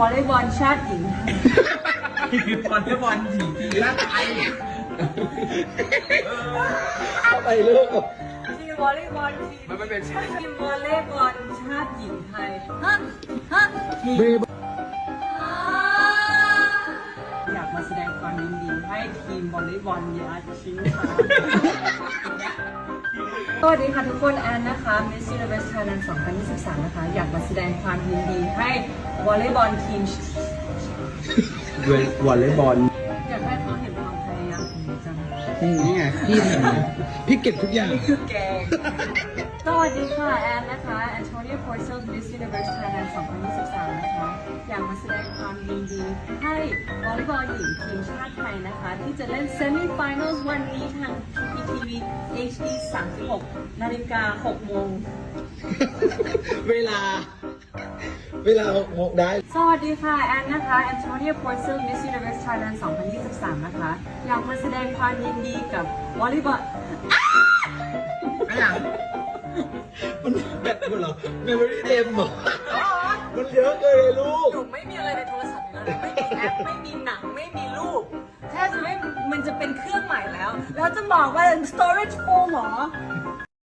วอลเลย์บอลชาติหญิงทีมวอลเลย์บอลหญิงทีมชาติไทยอะไรลูกทีมวอลเลย์บอลทีมมันไม่เป็นชื่อทีมวอลเลย์บอลชาติหญิงไทยฮะฮะทีมเบย์อยากมาแสดงความยินดีให้ทีมวอลเลย์บอลยาชิงค่ะ สวัสดีค่ะทุกคนแอนนะคะ Miss Universe Thailand 2023 นะคะ อยากมาแสดงความยินดีให้วอลเลย์บอลทีมวอลเลย์บอลอยากให้เขาเห็นความพยายามของหนูจังนี่ไงพี่ทำพี่เก็บทุกอย่างคือแกงสวัสดีค่ะแอนนะคะแอนโทเนียโพเซล Miss Universe Thailand 2023 นะคะ อยากมาแสดงความยินดีให้วอลเลย์บอลหญิงทีมชาติไทยนะคะ ที่จะเล่น Semi Finals วันนี้ทาง PPTV HD 36 นาฬิกา6โมง เวลา เวลาหกได้ สวัสดีค่ะ แอนนะคะ แอนโทเนียโพเซล Miss Universe Thailand 2023 นะคะ อยากมาแสดงความยินดีกับวอลเลย์บอลไม่หลังมันแบตหมดเหรอเมมโมรี่เต็มเหรอมันเยอะเกินเลยลูก หนูไม่มีอะไรในโทรศัพท์อยู่แล้วนะไม่มีแอป ไม่มีหนังไม่มี แล้วจะบอกว่า storage full เหรอ